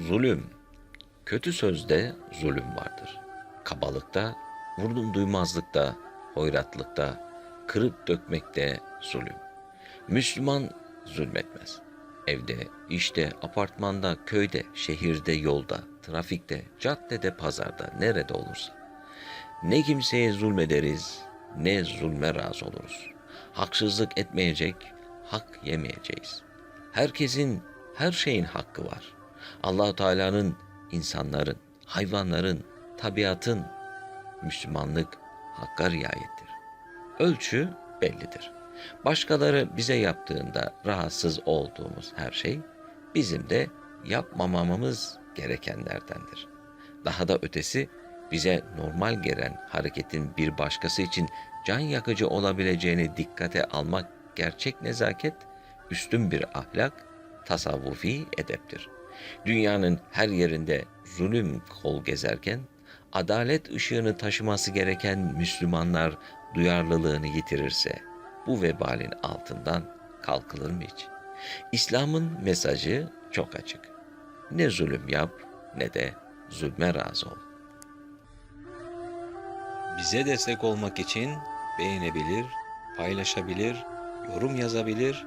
Zulüm. Kötü sözde zulüm vardır. Kabalıkta, vurdum duymazlıkta, hoyratlıkta, kırıp dökmekte zulüm. Müslüman zulmetmez. Evde, işte, apartmanda, köyde, şehirde, yolda, trafikte, caddede, pazarda, nerede olursa. Ne kimseye zulmederiz, ne zulme razı oluruz. Haksızlık etmeyecek, hak yemeyeceğiz. Herkesin, her şeyin hakkı var. Allahu Teala'nın, insanların, hayvanların, tabiatın, Müslümanlık hakka riayettir. Ölçü bellidir. Başkaları bize yaptığında rahatsız olduğumuz her şey bizim de yapmamamız gerekenlerdendir. Daha da ötesi bize normal gelen hareketin bir başkası için can yakıcı olabileceğini dikkate almak gerçek nezaket, üstün bir ahlak, tasavvufi edeptir. Dünyanın her yerinde zulüm kol gezerken, adalet ışığını taşıması gereken Müslümanlar duyarlılığını yitirirse, bu vebalin altından kalkılır mı hiç? İslam'ın mesajı çok açık. Ne zulüm yap ne de zulme razı ol. Bize destek olmak için beğenebilir, paylaşabilir, yorum yazabilir